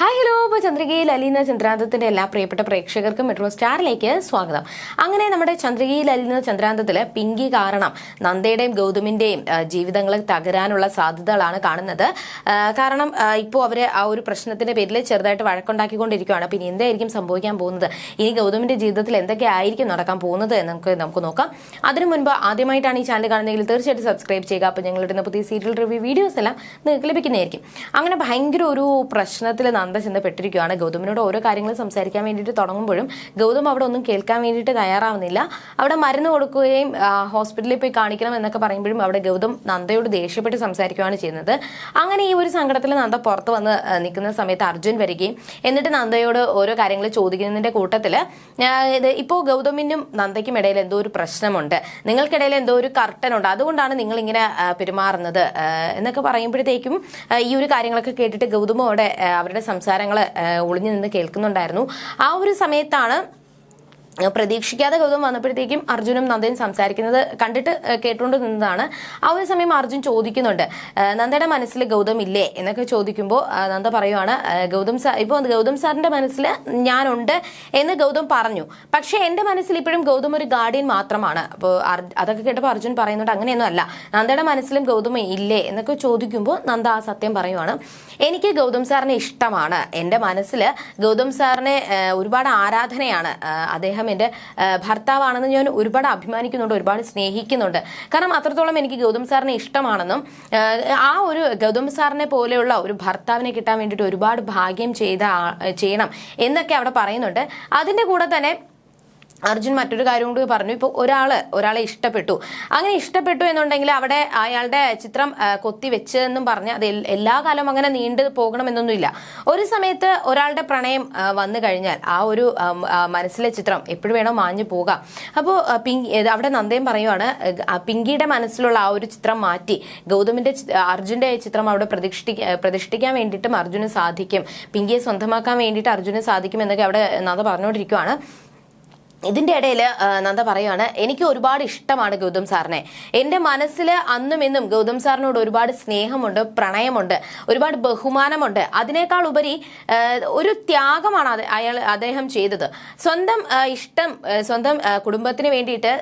Hi hello അപ്പോൾ ചന്ദ്രികയിൽ അലീന ചന്ദ്രാന്തത്തിന്റെ എല്ലാ പ്രിയപ്പെട്ട പ്രേക്ഷകർക്കും മെട്രോ സ്റ്റാറിലേക്ക് സ്വാഗതം. അങ്ങനെ നമ്മുടെ ചന്ദ്രികയിൽ അലീന ചന്ദ്രാന്തത്തിൽ പിങ്കി കാരണം നന്ദയുടെയും ഗൗതമിന്റെയും ജീവിതങ്ങൾ തകരാനുള്ള സാധ്യതകളാണ് കാണുന്നത്. കാരണം ഇപ്പോൾ അവർ ആ ഒരു പ്രശ്നത്തിന്റെ പേരിൽ ചെറുതായിട്ട് വഴക്കുണ്ടാക്കിക്കൊണ്ടിരിക്കുകയാണ്. പിന്നെ എന്തായിരിക്കും സംഭവിക്കാൻ പോകുന്നത്? ഇനി ഗൗതമിന്റെ ജീവിതത്തിൽ എന്തൊക്കെ ആയിരിക്കും നടക്കാൻ പോകുന്നത് എന്ന് നമുക്ക് നമുക്ക് നോക്കാം. അതിനു മുൻപ് ആദ്യമായിട്ടാണ് ഈ ചാനൽ കാണുന്നതെങ്കിൽ തീർച്ചയായിട്ടും സബ്സ്ക്രൈബ് ചെയ്യുക. അപ്പോൾ ഞങ്ങളുടെ പുതിയ സീരിയൽ റിവ്യൂ വീഡിയോസ് എല്ലാം നിങ്ങൾക്ക് ലഭിക്കുന്നതായിരിക്കും. അങ്ങനെ ഭയങ്കര ഒരു പ്രശ്നത്തിൽ നന്ദ ചെന്ന് പെട്ടിരിക്കുകയാണ് ഗൗതമിനോട് ഓരോ കാര്യങ്ങളും സംസാരിക്കാൻ വേണ്ടിയിട്ട് തുടങ്ങുമ്പോഴും ഗൗതം അവിടെ ഒന്നും കേൾക്കാൻ വേണ്ടിയിട്ട് തയ്യാറാവുന്നില്ല. അവിടെ മരുന്ന് കൊടുക്കുകയും ഹോസ്പിറ്റലിൽ പോയി കാണിക്കണം എന്നൊക്കെ പറയുമ്പോഴും അവിടെ ഗൗതം നന്ദയോട് ദേഷ്യപ്പെട്ട് സംസാരിക്കുകയാണ് ചെയ്യുന്നത്. അങ്ങനെ ഈ ഒരു സങ്കടത്തിൽ നന്ദ പുറത്ത് വന്ന് നിൽക്കുന്ന സമയത്ത് അർജുൻ വരികയും എന്നിട്ട് നന്ദയോട് ഓരോ കാര്യങ്ങൾ ചോദിക്കുന്നതിന്റെ കൂട്ടത്തിൽ ഇപ്പോൾ ഗൗതമിനും നന്ദയ്ക്കും ഇടയിൽ എന്തോ ഒരു പ്രശ്നമുണ്ട്. നിങ്ങൾക്കിടയിൽ എന്തോ ഒരു കർട്ടൻ ഉണ്ട് അതുകൊണ്ടാണ് നിങ്ങൾ ഇങ്ങനെ പെരുമാറുന്നത്. എന്നൊക്കെ പറയുമ്പോഴത്തേക്കും ഈ ഒരു കാര്യങ്ങളൊക്കെ കേട്ടിട്ട് ഗൗതമോടെ അവരുടെ സംസാരങ്ങൾ ഒളിഞ്ഞു നിന്ന് കേൾക്കുന്നുണ്ടായിരുന്നു. ആ ഒരു സമയത്താണ് പ്രതീക്ഷിക്കാതെ ഗൗതം വന്നപ്പോഴത്തേക്കും അർജുനും നന്ദയും സംസാരിക്കുന്നത് കണ്ടിട്ട് കേട്ടുകൊണ്ട് നിന്നതാണ്. ആ ഒരു സമയം അർജുൻ ചോദിക്കുന്നുണ്ട് നന്ദയുടെ മനസ്സിൽ ഗൗതം ഇല്ലേ എന്നൊക്കെ ചോദിക്കുമ്പോൾ നന്ദ പറയുവാണ് ഗൗതം സാർ ഇപ്പോൾ ഗൗതം സാറിന്റെ മനസ്സിൽ ഞാനുണ്ട് എന്ന് ഗൗതം പറഞ്ഞു. പക്ഷേ എന്റെ മനസ്സിൽ ഇപ്പോഴും ഗൗതം ഒരു ഗാർഡിയൻ മാത്രമാണ്. അപ്പോൾ അതൊക്കെ കേട്ടപ്പോൾ അർജുൻ പറയുന്നുണ്ട് അങ്ങനെയൊന്നും അല്ല. നന്ദയുടെ മനസ്സിലും ഗൗതം ഇല്ലേ എന്നൊക്കെ ചോദിക്കുമ്പോൾ നന്ദ ആ സത്യം പറയുവാണ് എനിക്ക് ഗൗതം സാറിനെ ഇഷ്ടമാണ്. എന്റെ മനസ്സിൽ ഗൗതം സാറിനെ ഒരുപാട് ആരാധനയാണ് ഏഹ്, അദ്ദേഹം എന്റെ ഭർത്താവാണെന്ന് ഞാൻ ഒരുപാട് അഭിമാനിക്കുന്നുണ്ട് ഒരുപാട് സ്നേഹിക്കുന്നുണ്ട്. കാരണം അത്രത്തോളം എനിക്ക് ഗൗതം സാറിനെ ഇഷ്ടമാണെന്നും ആ ഒരു ഗൗതം സാറിനെ പോലെയുള്ള ഒരു ഭർത്താവിനെ കിട്ടാൻ വേണ്ടിയിട്ട് ഒരുപാട് ഭാഗ്യം ചെയ്ത ചെയ്യണം എന്നൊക്കെ അവിടെ പറയുന്നുണ്ട്. അതിന്റെ കൂടെ തന്നെ അർജുൻ മറ്റൊരു കാര്യം കൂടി പറഞ്ഞു. ഇപ്പോൾ ഒരാൾ ഒരാളെ ഇഷ്ടപ്പെട്ടു. അങ്ങനെ ഇഷ്ടപ്പെട്ടു എന്നുണ്ടെങ്കിൽ അവിടെ അയാളുടെ ചിത്രം കൊത്തി വെച്ചെന്നും പറഞ്ഞ് അത് എല്ലാ കാലവും അങ്ങനെ നീണ്ടു പോകണമെന്നൊന്നുമില്ല. ഒരു സമയത്ത് ഒരാളുടെ പ്രണയം വന്നു കഴിഞ്ഞാൽ ആ ഒരു മനസ്സിലെ ചിത്രം എപ്പോഴും വേണോ മാഞ്ഞു പോകാം. അപ്പോൾ പിങ്കി അവിടെ നന്ദയും പറയുവാണ് പിങ്കിയുടെ മനസ്സിലുള്ള ആ ഒരു ചിത്രം മാറ്റി ഗൗതമിന്റെ അർജുന്റെ ചിത്രം അവിടെ പ്രതിഷ്ഠി പ്രതിഷ്ഠിക്കാൻ വേണ്ടിയിട്ടും അർജുന് സാധിക്കും. പിങ്കിയെ സ്വന്തമാക്കാൻ വേണ്ടിയിട്ട് അർജുന് സാധിക്കും എന്നൊക്കെ അവിടെ നന്ദ പറഞ്ഞുകൊണ്ടിരിക്കുവാണ്. ഇതിന്റെ ഇടയിൽ നന്ദ പറയുകയാണ് എനിക്ക് ഒരുപാട് ഇഷ്ടമാണ് ഗൗതം സാറിനെ. എന്റെ മനസ്സിൽ അന്നും ഇന്നും ഗൗതം സാറിനോട് ഒരുപാട് സ്നേഹമുണ്ട് പ്രണയമുണ്ട് ഒരുപാട് ബഹുമാനമുണ്ട്. അതിനേക്കാൾ ഉപരി ഒരു ത്യാഗമാണ് അയാൾ അദ്ദേഹം ചെയ്തത്. സ്വന്തം ഇഷ്ടം സ്വന്തം കുടുംബത്തിന് വേണ്ടിയിട്ട്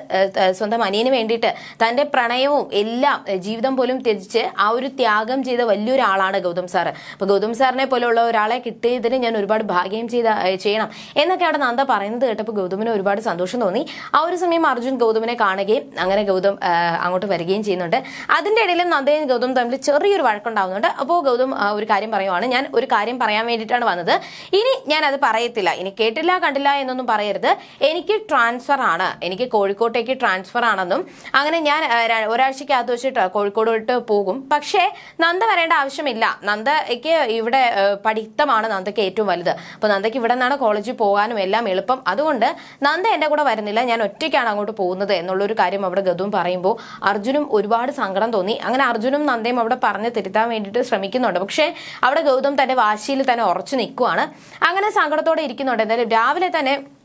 സ്വന്തം അനിയന് വേണ്ടിയിട്ട് തന്റെ പ്രണയവും എല്ലാം ജീവിതം പോലും ത്യജിച്ച് ആ ഒരു ത്യാഗം ചെയ്ത വലിയൊരാളാണ് ഗൗതം സാർ അപ്പോൾ ഗൗതം സാറിനെ പോലെയുള്ള ഒരാളെ കിട്ടിയതിന് ഞാൻ ഒരുപാട് ഭാഗ്യം ചെയ്ത ചെയ്യണം. എന്നൊക്കെയാണ് നന്ദ പറയുന്നത് കേട്ടപ്പോൾ ഗൗതമിന് ഒരുപാട് സന്തോഷം തോന്നി. ആ ഒരു സമയം അർജുൻ ഗൗതമിനെ കാണുകയും അങ്ങനെ ഗൗതം അങ്ങോട്ട് വരികയും ചെയ്യുന്നുണ്ട്. അതിന്റെ ഇടയിലും നന്ദയും ഗൗതം തമ്മിൽ ചെറിയൊരു വഴക്കുണ്ടാവുന്നുണ്ട്. അപ്പോൾ ഗൗതം ഒരു കാര്യം പറയുവാണ്. ഞാൻ ഒരു കാര്യം പറയാൻ വേണ്ടിയിട്ടാണ് വന്നത്. ഇനി ഞാൻ അത് പറയത്തില്ല. ഇനി കേട്ടില്ല കണ്ടില്ല എന്നൊന്നും പറയരുത്. എനിക്ക് ട്രാൻസ്ഫർ ആണ്. എനിക്ക് കോഴിക്കോട്ടേക്ക് ട്രാൻസ്ഫർ ആണെന്നും അങ്ങനെ ഞാൻ ഒരാഴ്ചക്കകത്ത് വെച്ചിട്ട് കോഴിക്കോട് വിട്ട് പോകും. പക്ഷേ നന്ദ വരേണ്ട ആവശ്യമില്ല. നന്ദയ്ക്ക് ഇവിടെ പഠിത്തമാണ് നന്ദയ്ക്ക് ഏറ്റവും വലുത്. അപ്പോൾ നന്ദയ്ക്ക് ഇവിടെ നിന്നാണ് കോളേജിൽ പോകാനും എല്ലാം എളുപ്പം. അതുകൊണ്ട് നന്ദ എന്റെ കൂടെ വരുന്നില്ല. ഞാൻ ഒറ്റയ്ക്കാണ് അങ്ങോട്ട് പോകുന്നത് എന്നുള്ളൊരു കാര്യം അവിടെ ഗതും പറയുമ്പോൾ അർജുനും ഒരുപാട് സങ്കടം തോന്നി. അങ്ങനെ അർജുനും നന്ദയും അവിടെ പറഞ്ഞ് തിരുത്താൻ വേണ്ടിയിട്ട് ശ്രമിക്കുന്നുണ്ട്. പക്ഷേ അവിടെ ഗൗതം തന്റെ വാശിയിൽ തന്നെ ഉറച്ചു നിൽക്കുവാണ്. അങ്ങനെ സങ്കടത്തോടെ ഇരിക്കുന്നുണ്ട്. എന്തായാലും രാവിലെ തന്നെ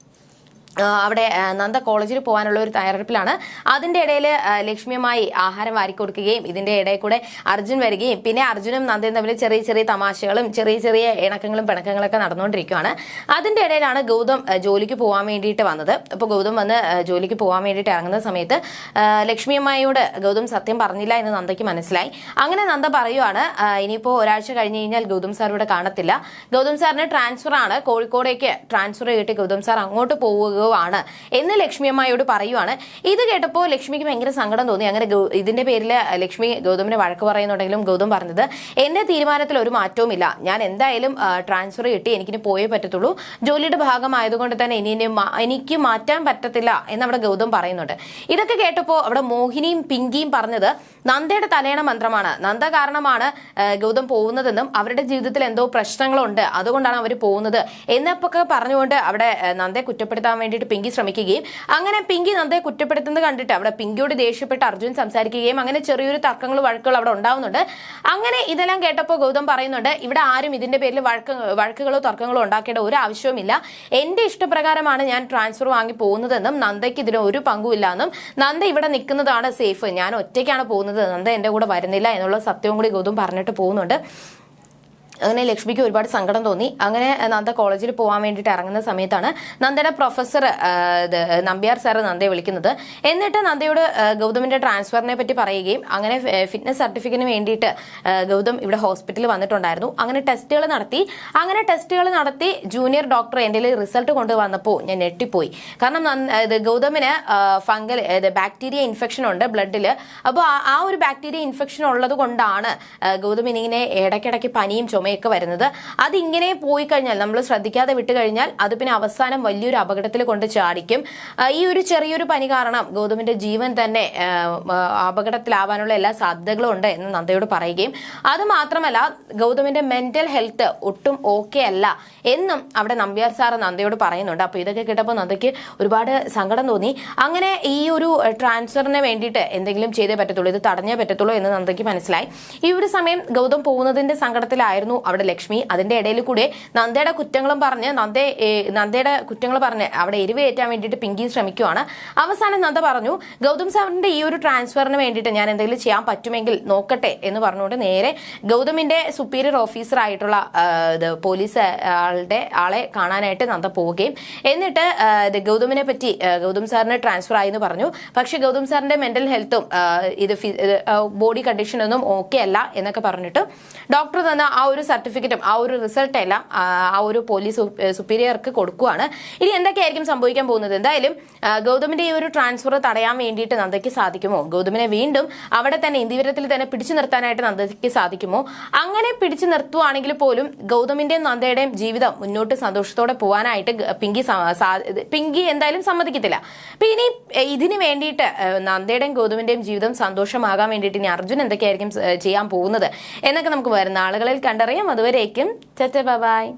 അവിടെ നന്ദ കോളേജിൽ പോകാനുള്ള ഒരു തയ്യാറെടുപ്പിലാണ്. അതിന്റെ ഇടയിൽ ലക്ഷ്മിയുമായി ആഹാരം വാരിക്കൊടുക്കുകയും ഇതിന്റെ ഇടയിൽ കൂടെ അർജുൻ വരികയും പിന്നെ അർജുനും നന്ദയും തമ്മിൽ ചെറിയ ചെറിയ തമാശകളും ചെറിയ ചെറിയ ഇണക്കങ്ങളും പിണക്കങ്ങളൊക്കെ നടന്നുകൊണ്ടിരിക്കുകയാണ് അതിന്റെ ഇടയിലാണ് ഗൗതം ജോലിക്ക് പോകാൻ വേണ്ടിയിട്ട് വന്നത്. അപ്പോൾ ഗൗതം വന്ന് ജോലിക്ക് പോകാൻ വേണ്ടിയിട്ട് ഇറങ്ങുന്ന സമയത്ത് ലക്ഷ്മിയമ്മയോട് ഗൗതം സത്യം പറഞ്ഞില്ല എന്ന് നന്ദയ്ക്ക് മനസ്സിലായി. അങ്ങനെ നന്ദ പറയുവാണ് ഇനിയിപ്പോൾ ഒരാഴ്ച കഴിഞ്ഞ് കഴിഞ്ഞാൽ ഗൗതം സാർ ഇവിടെ കാണത്തില്ല. ഗൗതം സാറിന് ട്രാൻസ്ഫർ ആണ് കോഴിക്കോടേക്ക് ട്രാൻസ്ഫർ കിട്ടി ഗൗതം സാർ അങ്ങോട്ട് പോവുകയാണ് എന്ന് ലക്ഷ്മി അമ്മയോട് പറയുവാണ്. ഇത് കേട്ടപ്പോൾ ലക്ഷ്മിക്ക് ഭയങ്കര സങ്കടം തോന്നി. അങ്ങനെ ഇതിന്റെ പേരിൽ ലക്ഷ്മി ഗൗതമിനെ വഴക്ക് പറയുന്നുണ്ടെങ്കിലും ഗൗതം പറഞ്ഞത് എന്റെ തീരുമാനത്തിൽ ഒരു മാറ്റവുമില്ല. ഞാൻ എന്തായാലും ട്രാൻസ്ഫർ കിട്ടി. എനിക്കിനി പോയേ പറ്റത്തുള്ളൂ. ജോലിയുടെ ഭാഗമായതുകൊണ്ട് തന്നെ ഇനി എനിക്ക് മാറ്റാൻ പറ്റത്തില്ല എന്നവിടെ ഗൗതം പറയുന്നുണ്ട്. ഇതൊക്കെ കേട്ടപ്പോൾ അവിടെ മോഹിനിയും പിങ്കിയും പറഞ്ഞത് നന്ദയുടെ തലയണ മന്ത്രമാണ്. നന്ദ കാരണമാണ് ഗൗതം പോകുന്നതെന്നും അവരുടെ ജീവിതത്തിൽ എന്തോ പ്രശ്നങ്ങളുണ്ട്. അതുകൊണ്ടാണ് അവർ പോകുന്നത്. എന്നൊക്കെ പറഞ്ഞുകൊണ്ട് അവിടെ നന്ദയെ കുറ്റപ്പെടുത്താൻ വേണ്ടിയിട്ട് പിങ്കി ശ്രമിക്കുകയും അങ്ങനെ പിങ്കി നന്ദയെ കുറ്റപ്പെടുത്തുന്നത് കണ്ടിട്ട് അവിടെ പിങ്കിയോട് ദേഷ്യപ്പെട്ട് അർജുൻ സംസാരിക്കുകയും അങ്ങനെ ചെറിയൊരു തർക്കങ്ങൾ വഴക്കുകൾ അവിടെ ഉണ്ടാവുന്നുണ്ട്. അങ്ങനെ ഇതെല്ലാം കേട്ടപ്പോൾ ഗൗതം പറയുന്നുണ്ട് ഇവിടെ ആരും ഇതിന്റെ പേരിൽ വഴക്ക് വഴക്കുകളോ തർക്കങ്ങളോ ഉണ്ടാക്കേണ്ട ഒരു ആവശ്യവുമില്ല. എന്റെ ഇഷ്ടപ്രകാരമാണ് ഞാൻ ട്രാൻസ്ഫർ വാങ്ങി പോകുന്നതെന്നും നന്ദയ്ക്ക് ഇതിന് ഒരു പങ്കുമില്ല എന്നും നന്ദ ഇവിടെ നിൽക്കുന്നതാണ് സേഫ് ഞാൻ ഒറ്റയ്ക്കാണ് പോകുന്നത്. നന്ദ എന്റെ കൂടെ വരുന്നില്ല എന്നുള്ള സത്യവും കൂടി ഗൗതം പറഞ്ഞിട്ട് പോകുന്നുണ്ട്. അങ്ങനെ ലക്ഷ്മിക്ക് ഒരുപാട് സങ്കടം തോന്നി. അങ്ങനെ നന്ദ കോളേജിൽ പോകാൻ വേണ്ടിയിട്ട് ഇറങ്ങുന്ന സമയത്താണ് നന്ദയുടെ പ്രൊഫസർ നമ്പ്യാർ സാറ് നന്ദയെ വിളിക്കുന്നത്. എന്നിട്ട് നന്ദയോട് ഗൗതമിന്റെ ട്രാൻസ്ഫറിനെ പറ്റി പറയുകയും അങ്ങനെ ഫിറ്റ്നസ് സർട്ടിഫിക്കറ്റിന് വേണ്ടിയിട്ട് ഗൗതം ഇവിടെ ഹോസ്പിറ്റലിൽ വന്നിട്ടുണ്ടായിരുന്നു. അങ്ങനെ ടെസ്റ്റുകൾ നടത്തി. അങ്ങനെ ടെസ്റ്റുകൾ നടത്തി ജൂനിയർ ഡോക്ടർ എന്റെ റിസൾട്ട് കൊണ്ടുവന്നപ്പോൾ ഞാൻ ഞെട്ടിപ്പോയി. കാരണം ഗൗതമിന് ഫംഗൽ ബാക്ടീരിയ ഇൻഫെക്ഷൻ ഉണ്ട് ബ്ലഡിൽ അപ്പോൾ ആ ഒരു ബാക്ടീരിയ ഇൻഫെക്ഷൻ ഉള്ളത് കൊണ്ടാണ് ഗൗതം ഇങ്ങനെ ഇടയ്ക്കിടയ്ക്ക് പനിയും ചുമയൊക്കെ വരുന്നത്. അതിങ്ങനെ പോയി കഴിഞ്ഞാൽ നമ്മൾ ശ്രദ്ധിക്കാതെ വിട്ട് കഴിഞ്ഞാൽ അത് പിന്നെ അവസാനം വലിയൊരു അപകടത്തിൽ കൊണ്ട് ചാടിക്കും. ഈ ഒരു ചെറിയൊരു പനി കാരണം ഗൗതമിന്റെ ജീവൻ തന്നെ അപകടത്തിലാവാനുള്ള എല്ലാ സാധ്യതകളും ഉണ്ട് എന്ന് നന്ദയോട് പറയുകയും അത് മാത്രമല്ല ഗൗതമിന്റെ മെന്റൽ ഹെൽത്ത് ഒട്ടും ഓക്കെ അല്ല എന്നും അവിടെ നമ്പ്യാർ സാർ നന്ദയോട് പറയുന്നുണ്ട്. അപ്പോൾ ഇതൊക്കെ കേട്ടപ്പോൾ നന്ദയ്ക്ക് ഒരുപാട് സങ്കടം തോന്നി. അങ്ങനെ ഈ ഒരു ട്രാൻസ്ഫറിന് വേണ്ടിയിട്ട് എന്തെങ്കിലും ചെയ്തേ പറ്റത്തുള്ളൂ ഇത് തടഞ്ഞേ പറ്റത്തുള്ളൂ എന്ന് നന്ദയ്ക്ക് മനസ്സിലായി. ഈ ഒരു സമയം ഗൗതം പോകുന്നതിന്റെ സങ്കടത്തിലായിരുന്നു അവിടെ ലക്ഷ്മി. അതിന്റെ ഇടയിൽ കൂടെ നന്ദയുടെ കുറ്റങ്ങളും പറഞ്ഞ് നന്ദ നന്ദയുടെ കുറ്റങ്ങൾ പറഞ്ഞ് അവിടെ എരിവേറ്റാൻ വേണ്ടിയിട്ട് പിങ്കി ശ്രമിക്കുവാണ്. അവസാനം നന്ദ പറഞ്ഞു ഗൗതം സാറിന്റെ ഈ ഒരു ട്രാൻസ്ഫറിന് വേണ്ടിയിട്ട് ഞാൻ എന്തെങ്കിലും ചെയ്യാൻ പറ്റുമെങ്കിൽ നോക്കട്ടെ എന്ന് പറഞ്ഞുകൊണ്ട് നേരെ ഗൗതമിന്റെ സുപ്പീരിയർ ഓഫീസർ ആയിട്ടുള്ള പോലീസ് ആളുടെ ആളെ കാണാനായിട്ട് നന്ദ പോവുകയും. എന്നിട്ട് ഗൗതമിനെ പറ്റി ഗൗതം സാറിന് ട്രാൻസ്ഫർ ആയി എന്ന് പറഞ്ഞു. പക്ഷേ ഗൗതം സാറിന്റെ മെന്റൽ ഹെൽത്തും ഇത് ബോഡി കണ്ടീഷനൊന്നും ഓക്കെ അല്ല എന്നൊക്കെ പറഞ്ഞിട്ട് ഡോക്ടർ തന്ന ആ ഒരു സർട്ടിഫിക്കറ്റും ആ ഒരു റിസൾട്ട് എല്ലാം ആ, ഒരു പോലീസ് സുപ്പീരിയർക്ക് കൊടുക്കുവാണ്. ഇനി എന്തൊക്കെയായിരിക്കും സംഭവിക്കാൻ പോകുന്നത്? എന്തായാലും ഗൗതമിന്റെ ഈ ഒരു ട്രാൻസ്ഫർ തടയാൻ വേണ്ടിയിട്ട് നന്ദയ്ക്ക് സാധിക്കുമോ? ഗൗതമിനെ വീണ്ടും അവിടെ തന്നെ ഇന്ദിവരത്തിൽ തന്നെ പിടിച്ചു നിർത്താനായിട്ട് നന്ദയ്ക്ക് സാധിക്കുമോ? അങ്ങനെ പിടിച്ചു നിർത്തുവാണെങ്കിൽ പോലും ഗൗതമിന്റെയും നന്ദയുടെയും ജീവിതം മുന്നോട്ട് സന്തോഷത്തോടെ പോകാനായിട്ട് പിങ്കി പിങ്കി എന്തായാലും സമ്മതിക്കത്തില്ല. അപ്പൊ ഇനി ഇതിന് വേണ്ടിയിട്ട് നന്ദയുടെയും ഗൗതമിന്റെയും ജീവിതം സന്തോഷമാകാൻ വേണ്ടിയിട്ട് ഇനി അർജുൻ എന്തൊക്കെയായിരിക്കും ചെയ്യാൻ പോകുന്നത്? എന്നൊക്കെ നമുക്ക് വരുന്ന ആളുകളിൽ കണ്ടറിയാം. അതുവരേക്കും. ചച്ച ബൈ.